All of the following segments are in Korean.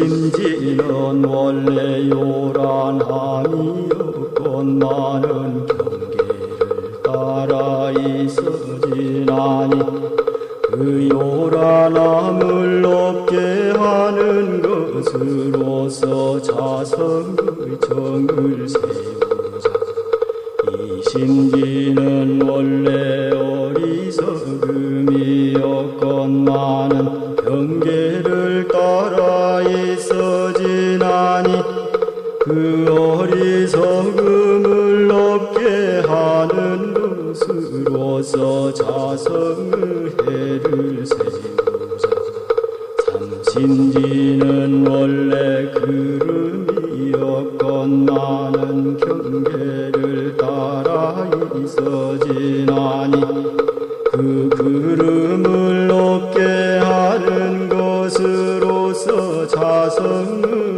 심지는 원래 요란함이었건 많은 경계를 따라 있어지나니 그 요란함을 없게 하는 것으로서 자성의 정을 세우자. 이 심지는 원래 그 어리석음을 없게 하는 것으로서 자성의 해를 세우자. 삼신지는 원래 그름이었건 많은 경계를 따라 있어지나니 그 그름을 얻게 하는 것으로서 자성의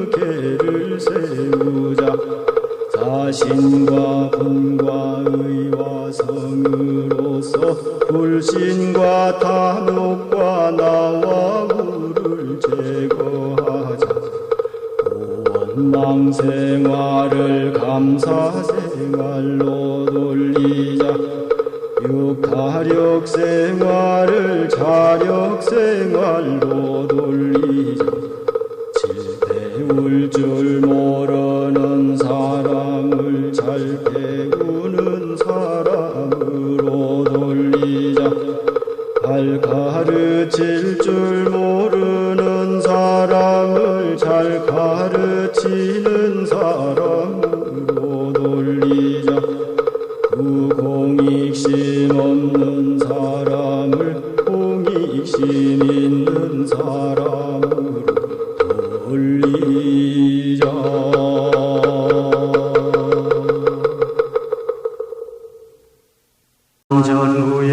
세우자. 자신과 분과 의와 성으로서 불신과 탐욕과 나와 우를 제거하자. 원망 생활을 감사 생활로 돌리자. 육타력 생활을 자력 생활 줄 모르는 사람을 잘 배우는 사람으로 돌리자. 잘 가르칠 줄 모르는 사람을 잘 가르치는 사람으로 돌리자. 그 공익심 없는 사람을 공익심 있는 사람 전후에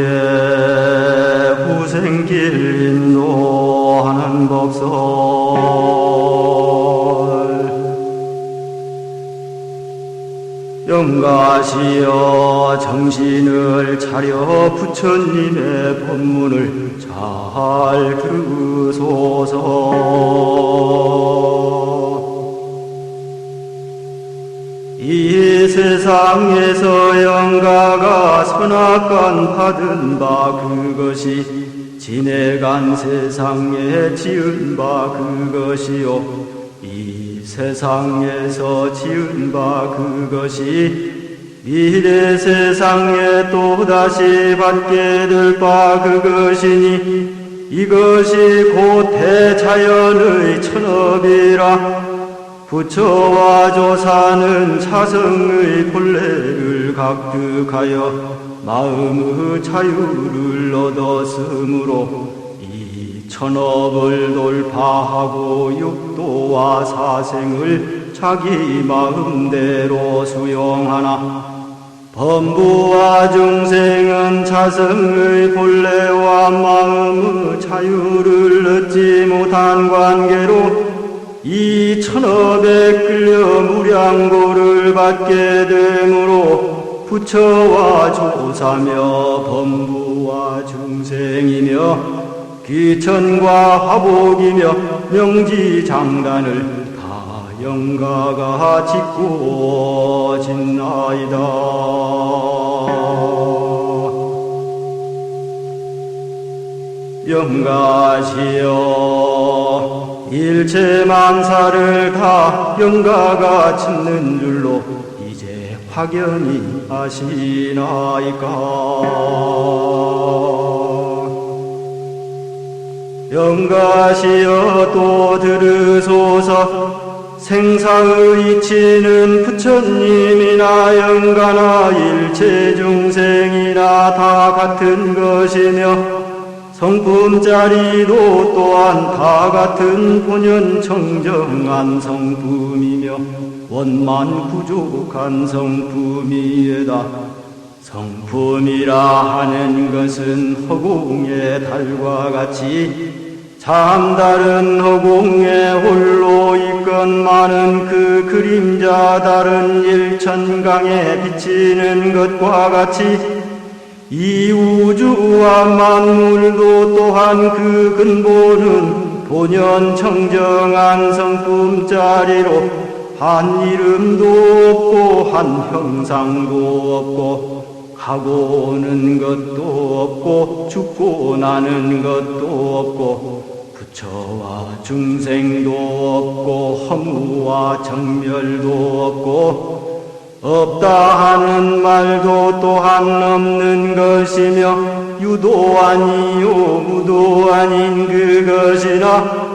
후생길 인도하는 법설. 영가시여 정신을 차려 부처님의 법문을 잘 들으소서. 이 세상에서 영가가 선악관 받은 바 그것이 지내간 세상에 지은 바 그것이요. 이 세상에서 지은 바 그것이 미래 세상에 또다시 받게 될 바 그것이니 이것이 곧 대자연의 천업이라 부처와 조사는 차성의 본래를 각득하여 마음의 자유를 얻었으므로 이 천업을 돌파하고 육도와 사생을 자기 마음대로 수용하나 범부와 중생은 자성의 본래와 마음의 자유를 얻지 못한 관계로 이 천업 에 끌려 무량고를 받게 되므로 부처와 조사며 범부와 중생이며 귀천과 화복이며 명지장단을 다 영가가 짓고 짓나이다 영가시여 일체 만사를 다 영가가 짓는 줄로 이제 확연히 아시나이까. 영가시여 또 들으소서. 생사의 이치는 부처님이나 영가나 일체 중생이나 다 같은 것이며 성품자리도 또한 다 같은 본연 청정한 성품이며 원만 부족한 성품이에다. 성품이라 하는 것은 허공의 달과 같이 참 다른 허공에 홀로 있건 많은 그 그림자 다른 일천강에 비치는 것과 같이 이 우주와 만물도 또한 그 근본은 본연 청정한 성품짜리로 한 이름도 없고 한 형상도 없고 가고 오는 것도 없고 죽고 나는 것도 없고 부처와 중생도 없고 허무와 정멸도 없고 없다 하는 말도 또한 없는 것이며 유도 아니요 무도 아닌 그것이나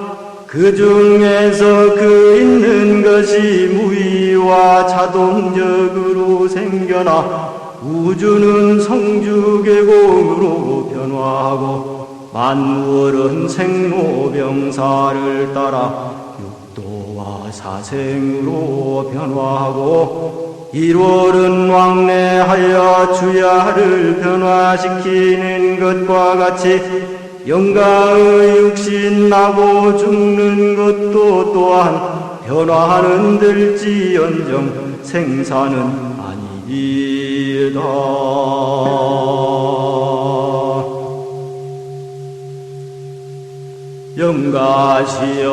그 중에서 그 있는 것이 무의와 자동적으로 생겨나 우주는 성주계공으로 변화하고 만물은 생로병사를 따라 육도와 사생으로 변화하고 일월은 왕래하여 주야를 변화시키는 것과 같이 영가의 육신 나고 죽는 것도 또한 변화하는 들지언정 생사는 아니이다. 영가시여